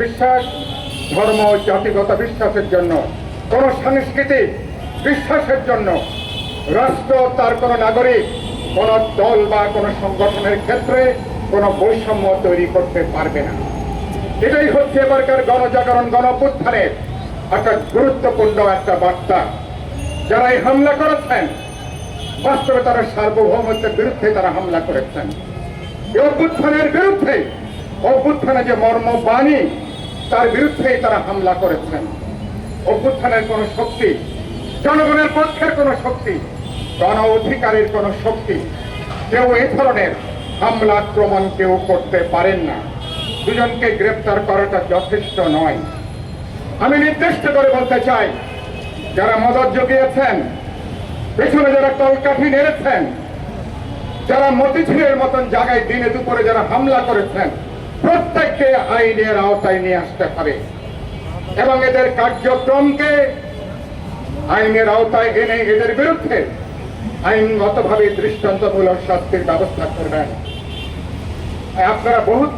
বিশ্বাস, ধর্ম জাতিগত বিশ্বাসের জন্য, কোন সাংস্কৃতিক বিশ্বাসের জন্য, রাষ্ট্র তার কোন নাগরিক, কোন দল বা কোন সংগঠনের ক্ষেত্রে কোন বৈষম্য তৈরি করতে পারবে না। এটাই হচ্ছে এবারকার গণজাগরণ, গণপুত্থানের একটা গুরুত্বপূর্ণ একটা বার্তা। যারা এই হামলা করেছেন, বাস্তবে তারা সার্বভৌমত্বের বিরুদ্ধে তারা হামলা করেছেন। এই অভ্যুত্থানের বিরুদ্ধে অভ্যুত্থানে যে মর্মবাণী, তার বিরুদ্ধেই তারা হামলা করেছেন। অভ্যুত্থানের কোন শক্তি, জনগণের পক্ষের কোন শক্তি, গণ অধিকারের কোন শক্তি, কেউ এই ধরনের হামলা আক্রমণ কেউ করতে পারেন না। দুজনকে গ্রেপ্তার করাটা যথেষ্ট নয়। আমি নির্দিষ্ট করে বলতে চাই, যারা মদত জুগিয়েছেন, পেছনে যারা কলকাঠি নেড়েছেন, যারা মতিঝিলের মতন জায়গায় দিনে দুপুরে যারা হামলা করেছেন প্রত্যেককে আইনের আওতায় নিয়ে আসতে পারে এবং এদের কার্যক্রমকে আইনের আওতায় এনে এদের বিরুদ্ধে আইনগতভাবে দৃষ্টান্তমূলক শাস্তির ব্যবস্থা করবেন। আপনারা বহু